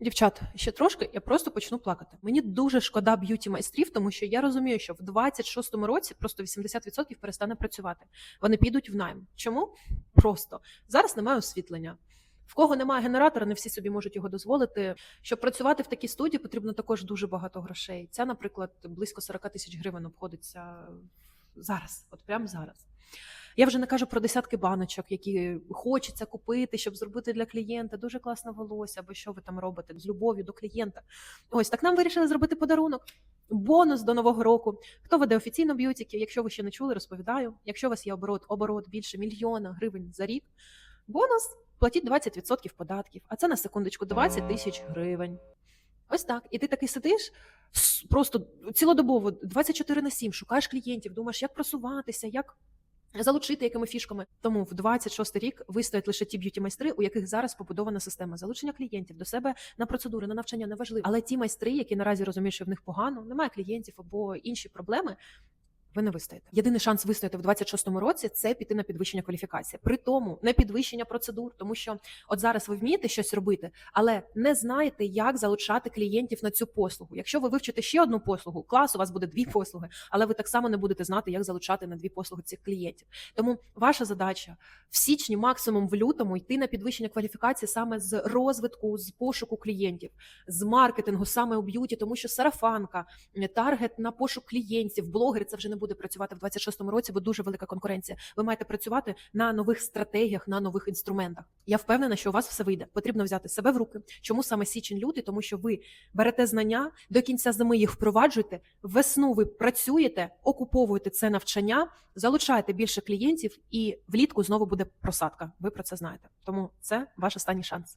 Дівчат, ще трошки, я просто почну плакати. Мені дуже шкода б'юті майстрів, тому що я розумію, що в 26-му році просто 80% перестане працювати. Вони підуть в найм. Чому? Просто зараз немає освітлення. В кого немає генератора, не всі собі можуть його дозволити. Щоб працювати в такій студії, потрібно також дуже багато грошей. Ця, наприклад, близько 40 тисяч гривень обходиться зараз, от прямо зараз. Я вже не кажу про десятки баночок, які хочеться купити, щоб зробити для клієнта. Дуже класне волосся, або що ви там робите з любов'ю до клієнта. Ось так нам вирішили зробити подарунок. Бонус до нового року. Хто веде офіційно б'ютіки? Якщо ви ще не чули, розповідаю. Якщо у вас є оборот, оборот більше мільйона гривень за рік, бонус платіть 20% податків. А це на секундочку 20 тисяч гривень. Ось так. І ти такий сидиш просто цілодобово 24 на 7, шукаєш клієнтів, думаєш, як просуватися, як залучити якими фішками. Тому в 26 рік вистоять лише ті б'юті майстри, у яких зараз побудована система залучення клієнтів до себе на процедури, на навчання неважливо. Але ті майстри, які наразі розуміють, що в них погано, немає клієнтів або інші проблеми. Ви не вистоїте. Єдиний шанс вистояти в 26-му році це піти на підвищення кваліфікації. При тому не підвищення процедур, тому що от зараз ви вмієте щось робити, але не знаєте, як залучати клієнтів на цю послугу. Якщо ви вивчите ще одну послугу, клас, у вас буде дві послуги, але ви так само не будете знати, як залучати на дві послуги цих клієнтів. Тому ваша задача в січні, максимум в лютому, йти на підвищення кваліфікації саме з розвитку, з пошуку клієнтів, з маркетингу, саме у б'юті, тому що сарафанка, таргет на пошук клієнтів, блогери це вже не буде працювати в 26-му році, бо дуже велика конкуренція. Ви маєте працювати на нових стратегіях, на нових інструментах. Я впевнена, що у вас все вийде. Потрібно взяти себе в руки. Чому саме січень лютий? Тому що ви берете знання до кінця зими їх впроваджуєте. Весну ви працюєте, окуповуєте це навчання, залучаєте більше клієнтів, і влітку знову буде просадка. Ви про це знаєте. Тому це ваш останній шанс.